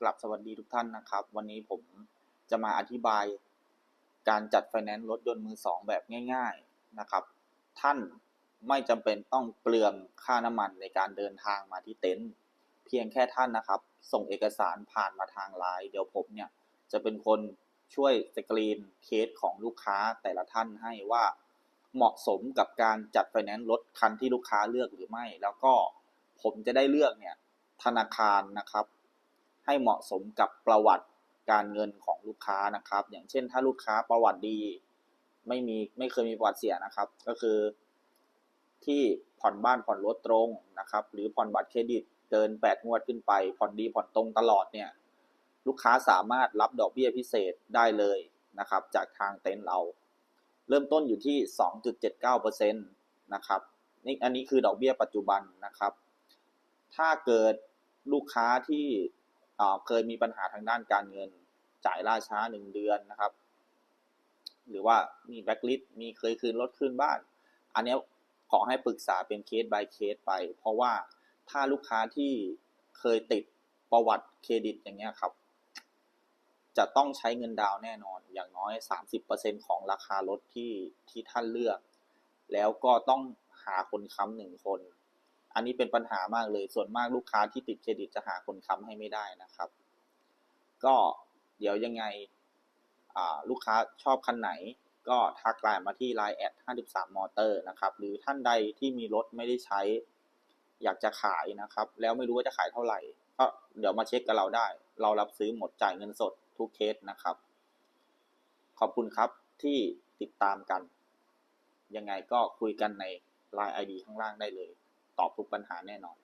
กลับสวัสดีทุกท่านนะครับ วันนี้ผมจะมาอธิบาย การจัดไฟแนนซ์รถยนต์มือสองแบบง่าย ๆนะครับ ท่านไม่จำเป็นต้องเปลืองค่าน้ำมันในการเดินทางมาที่เต็นท์เพียงแค่ท่านนะครับ ส่งเอกสารผ่านมาทางไลน์เดี๋ยวผมเนี่ยจะเป็นคนช่วยสกรีนเคสของลูกค้าแต่ละท่านให้ว่าเหมาะสมกับการจัดไฟแนนซ์รถคันที่ลูกค้าเลือกหรือไม่ แล้วก็ผมจะได้เลือกเนี่ยธนาคารนะครับ ให้เหมาะสมกับประวัติการเงินของลูกค้านะครับ อย่างเช่นถ้าลูกค้าประวัติดี ไม่มีไม่เคยมีประวัติเสียนะครับ ก็คือ ที่ผ่อนบ้านผ่อนรถตรงนะครับ หรือผ่อนบัตรเครดิตเกิน 8 งวดขึ้นไป ผ่อนดีผ่อนตรงตลอดเนี่ยลูกค้าสามารถรับดอกเบี้ยพิเศษได้เลยนะครับ จากทางเต็นท์เรา เริ่มต้นอยู่ที่ 2.79%นะครับนี่อันนี้คือดอกเบี้ยปัจจุบันนะครับ ถ้าเกิดลูกค้าที่ เคยมีปัญหาทางด้านการเงิน จ่ายล่าช้าหนึ่งเดือนนะครับ หรือว่ามีแบ็กลิสมีเคยคืนรถคืนบ้าน อันนี้ขอให้ปรึกษาเป็นเคส by เคสไป เพราะว่าถ้าลูกค้าที่เคยติดประวัติเครดิตอย่างเงี้ยครับ จะต้องใช้เงินดาวน์แน่นอน อย่างน้อย 30%ของราคารถที่ที่ท่านเลือก แล้วก็ต้องหาคนค้ำหนึ่งคน อันนี้เป็นปัญหามากเลย ส่วนมากลูกค้าที่ติดเครดิตจะหาคนค้ำให้ไม่ได้นะครับ ก็เดี๋ยวยังไงลูกค้าชอบคันไหน ก็ทักไลน์มาที่ Line แอด53มอเตอร์นะครับ หรือท่านใดที่มีรถไม่ได้ใช้ อยากจะขายนะครับ แล้วไม่รู้ว่าจะขายเท่าไหร่ ก็เดี๋ยวมาเช็คกับเราได้ เรารับซื้อหมดจ่ายเงินสดทุกเคสนะครับ ขอบคุณครับที่ติดตามกัน ยังไงก็คุยกันใน Line ID ข้างล่างได้เลย ตอบทุกปัญหาแน่นอน